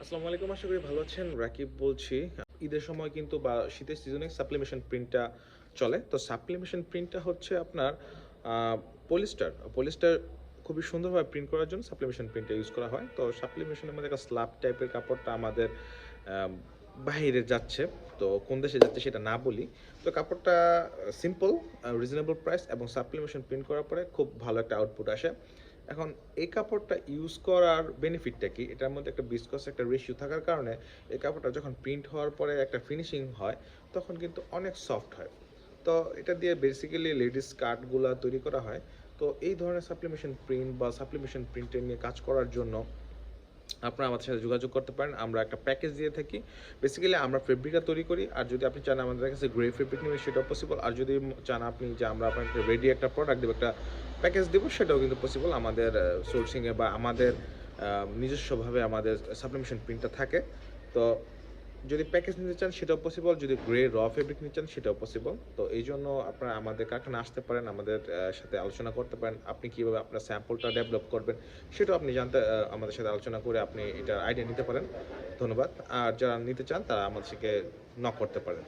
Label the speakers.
Speaker 1: আসসালামু আলাইকুম, আশা করি ভালো আছেন। রাকিব বলছি, ঈদের সময় কিন্তু বা শীতের সিজনে সাপ্লিমেশন প্রিন্টটা চলে। তো সাপ্লিমেশন প্রিন্টটা হচ্ছে আপনার পলিস্টার পলিস্টার খুবই সুন্দরভাবে প্রিন্ট করার জন্য সাপ্লিমেশন প্রিন্টটা ইউজ করা হয়। তো সাপ্লিমেশনের মধ্যে একটা স্ল্যাব টাইপের কাপড়টা আমাদের বাইরে যাচ্ছে। তো কোন দেশে যাচ্ছে সেটা না বলি। তো কাপড়টা সিম্পল রিজনেবল প্রাইস এবং সাপ্লিমেশন প্রিন্ট করার পরে খুব ভালো একটা আউটপুট আসে। এখন এই কাপড়টা ইউজ করার বেনিফিটটা কি? এটার মধ্যে একটা বিসকস একটা রেশিও থাকার কারণে এই কাপড়টা যখন প্রিন্ট হওয়ার পরে একটা ফিনিশিং হয়, তখন কিন্তু অনেক সফট হয়। তো এটা দিয়ে বেসিক্যালি লেডিস কার্ডগুলো তৈরি করা হয়। তো এই ধরনের সাপ্লিমেশন প্রিন্ট বা সাপ্লিমেশন প্রিন্টের নিয়ে কাজ করার জন্য আপনারা আমাদের সাথে যোগাযোগ করতে পারেন। আমরা একটা প্যাকেজ দিয়ে থাকি। বেসিক্যালি আমরা ফেব্রিকটা তৈরি করি। আর যদি আপনি চান আমাদের কাছে গ্রে ফেব্রিক নেবেন সেটাও পসিবল আর যদি চান আপনি যে আমরা আপনাকে রেডি একটা প্রোডাক্ট দেবো, একটা প্যাকেজ দেবো, সেটাও কিন্তু পসিবল আমাদের সোর্সিংয়ে বা আমাদের নিজস্বভাবে আমাদের সাপ্লিমেশন প্রিন্টটা থাকে। তো যদি প্যাকেজ নিতে চান, সেটাও পসিবল যদি গ্রে র ফেব্রিক নিতে চান, সেটাও পসিবল তো এই জন্য আপনারা আমাদের কারখানা আসতে পারেন, আমাদের সাথে আলোচনা করতে পারেন। আপনি কীভাবে আপনার স্যাম্পলটা ডেভেলপ করবেন, সেটাও আপনি জানতে আমাদের সাথে আলোচনা করে আপনি এটার আইডিয়া নিতে পারেন। ধন্যবাদ। আর যারা নিতে চান, তারা আমাদের সাথে নক করতে পারেন।